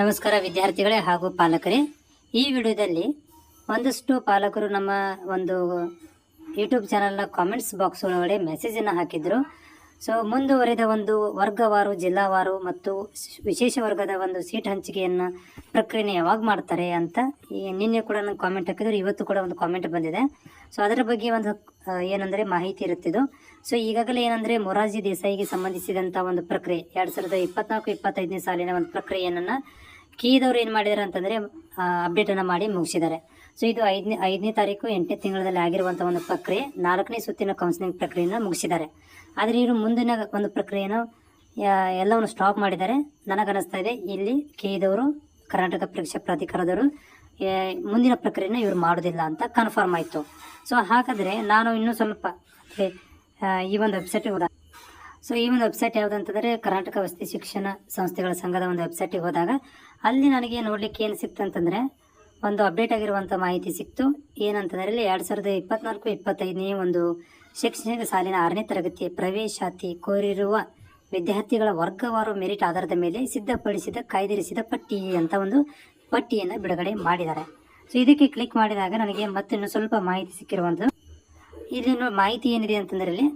ನಮಸ್ಕಾರ ವಿದ್ಯಾರ್ಥಿಗಳೇ ಹಾಗೂ ಪಾಲಕರೇ. ಈ ವಿಡಿಯೋದಲ್ಲಿ ಒಂದಷ್ಟು ಪಾಲಕರು ನಮ್ಮ ಒಂದು ಯೂಟ್ಯೂಬ್ ಚಾನಲ್ನ ಕಾಮೆಂಟ್ಸ್ ಬಾಕ್ಸ್ ಒಳಗಡೆ ಮೆಸೇಜನ್ನು ಹಾಕಿದ್ರು. ಸೊ ಮುಂದುವರೆದ ಒಂದು ವರ್ಗವಾರು, ಜಿಲ್ಲಾವಾರು ಮತ್ತು ವಿಶೇಷ ವರ್ಗದ ಒಂದು ಸೀಟ್ ಹಂಚಿಕೆಯನ್ನು ಪ್ರಕ್ರಿಯೆ ಯಾವಾಗ ಮಾಡ್ತಾರೆ ಅಂತ ಈ ನಿನ್ನೆ ಕೂಡ ನನಗೆ ಕಾಮೆಂಟ್ ಹಾಕಿದ್ರು, ಇವತ್ತು ಕೂಡ ಒಂದು ಕಾಮೆಂಟ್ ಬಂದಿದೆ. ಸೊ ಅದರ ಬಗ್ಗೆ ಒಂದು ಏನಂದ್ರೆ ಮಾಹಿತಿ ಇರುತ್ತಿದ್ದು ಸೊ ಈಗಾಗಲೇ ಏನಂದರೆ ಮೊರಾರ್ಜಿ ದೇಸಾಯಿಗೆ ಸಂಬಂಧಿಸಿದಂಥ ಒಂದು ಪ್ರಕ್ರಿಯೆ, ಎರಡು ಸಾವಿರದ ಇಪ್ಪತ್ನಾಲ್ಕು, ಇಪ್ಪತ್ತೈದನೇ ಸಾಲಿನ ಒಂದು ಪ್ರಕ್ರಿಯೆಯನ್ನು ಕೀದವ್ರು ಏನು ಮಾಡಿದ್ದಾರೆ ಅಂತಂದರೆ ಅಪ್ಡೇಟನ್ನು ಮಾಡಿ ಮುಗಿಸಿದ್ದಾರೆ. ಸೊ ಇದು ಐದನೇ ಐದನೇ ತಾರೀಕು ಎಂಟನೇ ತಿಂಗಳಲ್ಲಿ ಆಗಿರುವಂಥ ಒಂದು ಪ್ರಕ್ರಿಯೆ. ನಾಲ್ಕನೇ ಸುತ್ತಿನ ಕೌನ್ಸಿಲಿಂಗ್ ಪ್ರಕ್ರಿಯೆಯನ್ನು ಮುಗಿಸಿದ್ದಾರೆ. ಆದರೆ ಇವರು ಮುಂದಿನ ಒಂದು ಪ್ರಕ್ರಿಯೆಯನ್ನು ಎಲ್ಲವನ್ನು ಸ್ಟಾಪ್ ಮಾಡಿದ್ದಾರೆ. ನನಗನ್ನಿಸ್ತಾ ಇದೆ, ಇಲ್ಲಿ ಕೇದವರು ಕರ್ನಾಟಕ ಪರೀಕ್ಷಾ ಪ್ರಾಧಿಕಾರದವರು ಮುಂದಿನ ಪ್ರಕ್ರಿಯೆನ ಇವರು ಮಾಡೋದಿಲ್ಲ ಅಂತ ಕನ್ಫರ್ಮ್ ಆಯಿತು. ಸೊ ಹಾಗಾದರೆ ನಾನು ಇನ್ನೂ ಸ್ವಲ್ಪ ಈ ಒಂದು ವೆಬ್ಸೈಟಿಗೆ ಹೋದ, ಸೊ ಈ ಒಂದು ವೆಬ್ಸೈಟ್ ಯಾವುದಂತಂದರೆ ಕರ್ನಾಟಕ ವಸತಿ ಶಿಕ್ಷಣ ಸಂಸ್ಥೆಗಳ ಸಂಘದ ಒಂದು ವೆಬ್ಸೈಟಿಗೆ ಹೋದಾಗ ಅಲ್ಲಿ ನನಗೆ ನೋಡಲಿಕ್ಕೆ ಏನು ಸಿಕ್ತು ಅಂತಂದರೆ ಒಂದು ಅಪ್ಡೇಟ್ ಆಗಿರುವಂಥ ಮಾಹಿತಿ ಸಿಕ್ತು. ಏನಂತಂದರೆ ಇಲ್ಲಿ ಎರಡು ಸಾವಿರದ ಇಪ್ಪತ್ನಾಲ್ಕು ಇಪ್ಪತ್ತೈದನೇ ಒಂದು ಶೈಕ್ಷಣಿಕ ಸಾಲಿನ ಆರನೇ ತರಗತಿ ಪ್ರವೇಶಾತಿ ಕೋರಿರುವ ವಿದ್ಯಾರ್ಥಿಗಳ ವರ್ಗವಾರು ಮೆರಿಟ್ ಆಧಾರದ ಮೇಲೆ ಸಿದ್ಧಪಡಿಸಿದ, ಕಾಯ್ದಿರಿಸಿದ ಪಟ್ಟಿ ಅಂತ ಒಂದು ಪಟ್ಟಿಯನ್ನು ಬಿಡುಗಡೆ ಮಾಡಿದ್ದಾರೆ. ಸೊ ಇದಕ್ಕೆ ಕ್ಲಿಕ್ ಮಾಡಿದಾಗ ನನಗೆ ಮತ್ತಿನ್ನು ಸ್ವಲ್ಪ ಮಾಹಿತಿ ಸಿಕ್ಕಿರುವಂಥದ್ದು ಇಲ್ಲಿ ಮಾಹಿತಿ ಏನಿದೆ ಅಂತಂದ್ರೆ ಇಲ್ಲಿ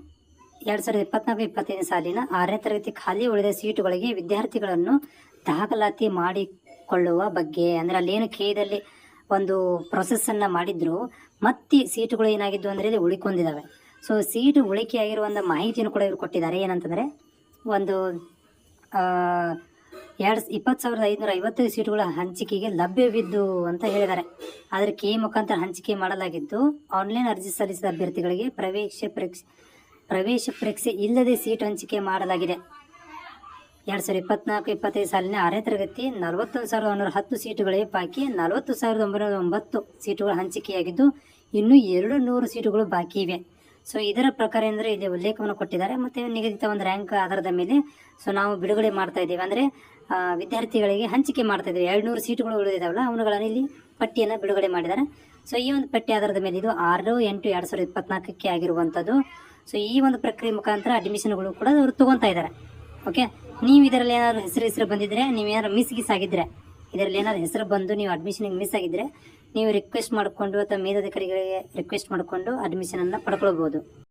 ಎರಡ್ ಸಾವಿರದ ಇಪ್ಪತ್ನಾಲ್ಕು ಇಪ್ಪತ್ತೈದು ಸಾಲಿನ ಆರನೇ ತರಗತಿ ಖಾಲಿ ಉಳಿದ ಸೀಟುಗಳಿಗೆ ವಿದ್ಯಾರ್ಥಿಗಳನ್ನು ದಾಖಲಾತಿ ಮಾಡಿಕೊಳ್ಳುವ ಬಗ್ಗೆ, ಅಂದ್ರೆ ಅಲ್ಲೇನು ಕೇದಲ್ಲಿ ಒಂದು ಪ್ರೊಸೆಸ್ ಅನ್ನ ಮಾಡಿದ್ರು, ಮತ್ತೆ ಸೀಟುಗಳು ಏನಾಗಿದ್ದು ಅಂದ್ರೆ ಇಲ್ಲಿ ಉಳಿಕೊಂಡಿದ್ದಾವೆ ಸೊ ಸೀಟು ಉಳಿಕೆ ಆಗಿರುವಂತ ಮಾಹಿತಿಯನ್ನು ಕೂಡ ಇವರು ಕೊಟ್ಟಿದ್ದಾರೆ. ಏನಂತಂದ್ರೆ, ಒಂದು ಎರಡ್ ಇಪ್ಪತ್ತು ಸಾವಿರದ ಐದುನೂರ ಐವತ್ತೈದು ಸೀಟುಗಳ ಹಂಚಿಕೆಗೆ ಲಭ್ಯವಿದ್ದು ಅಂತ ಹೇಳಿದ್ದಾರೆ. ಆದರೆ ಕೆ ಮುಖಾಂತರ ಹಂಚಿಕೆ ಮಾಡಲಾಗಿದ್ದು ಆನ್ಲೈನ್ ಅರ್ಜಿ ಸಲ್ಲಿಸಿದ ಅಭ್ಯರ್ಥಿಗಳಿಗೆ ಪ್ರವೇಶ ಪರೀಕ್ಷೆ ಪ್ರವೇಶ ಪರೀಕ್ಷೆ ಇಲ್ಲದೆ ಸೀಟ್ ಹಂಚಿಕೆ ಮಾಡಲಾಗಿದೆ. ಎರಡ್ ಸಾವಿರದ ಇಪ್ಪತ್ನಾಲ್ಕು ಇಪ್ಪತ್ತೈದು ಸಾಲಿನ ಆರನೇ ತರಗತಿ, ನಲವತ್ತೊಂದು ಸಾವಿರದ ಒಂಬೈನೂರ ಹತ್ತು ಸೀಟುಗಳಿಗೆ ಬಾಕಿ, ನಲವತ್ತು ಸಾವಿರದ ಒಂಬೈನೂರ ಒಂಬತ್ತು ಸೀಟುಗಳ ಹಂಚಿಕೆಯಾಗಿದ್ದು, ಇನ್ನೂ ಎರಡು ನೂರು ಸೀಟುಗಳು ಬಾಕಿ ಇವೆ. ಸೊ ಇದರ ಪ್ರಕಾರ ಅಂದರೆ ಇಲ್ಲಿ ಉಲ್ಲೇಖವನ್ನು ಕೊಟ್ಟಿದ್ದಾರೆ. ಮತ್ತೆ ನಿಗದಿತ ಒಂದು ರ್ಯಾಂಕ್ ಆಧಾರದ ಮೇಲೆ ಸೊ ನಾವು ಬಿಡುಗಡೆ ಮಾಡ್ತಾ ಇದ್ದೀವಿ. ಅಂದರೆ ವಿದ್ಯಾರ್ಥಿಗಳಿಗೆ ಹಂಚಿಕೆ ಮಾಡ್ತಾ ಇದ್ದೀವಿ. ಎರಡು ನೂರು ಸೀಟುಗಳು ಉಳಿದಿದ್ದಾವಲ್ಲ ಅವುಗಳನ್ನು ಇಲ್ಲಿ ಪಟ್ಟಿಯನ್ನು ಬಿಡುಗಡೆ ಮಾಡಿದ್ದಾರೆ. ಸೊ ಈ ಒಂದು ಪಟ್ಟಿ ಆಧಾರದ ಮೇಲೆ ಇದು ಆರು, ಎಂಟು, ಎರಡು ಸಾವಿರದ ಇಪ್ಪತ್ನಾಲ್ಕಕ್ಕೆ ಆಗಿರುವಂಥದ್ದು. ಸೊ ಈ ಒಂದು ಪ್ರಕ್ರಿಯೆ ಮುಖಾಂತರ ಅಡ್ಮಿಷನ್ಗಳು ಕೂಡ ಅವರು ತೊಗೊತಾ ಇದ್ದಾರೆ. ಓಕೆ ನೀವು ಇದರಲ್ಲಿ ಏನಾದ್ರು ಹೆಸರು ಹೆಸರು ಬಂದಿದ್ರೆ, ನೀವು ಏನಾದ್ರು ಮಿಸ್ ಗಿಸ್ ಆಗಿದ್ರೆ, ಇದರಲ್ಲಿ ಏನಾದ್ರು ಹೆಸರು ಬಂದು ನೀವು ಅಡ್ಮಿಷನಿಗೆ ಮಿಸ್ ಆಗಿದ್ರೆ, ನೀವು ರಿಕ್ವೆಸ್ಟ್ ಮಾಡಿಕೊಂಡು ಅಥವಾ ಮೇಲಧಿಕಾರಿಗಳಿಗೆ ರಿಕ್ವೆಸ್ಟ್ ಮಾಡಿಕೊಂಡು ಅಡ್ಮಿಷನನ್ನು ಪಡ್ಕೊಳ್ಬೋದು.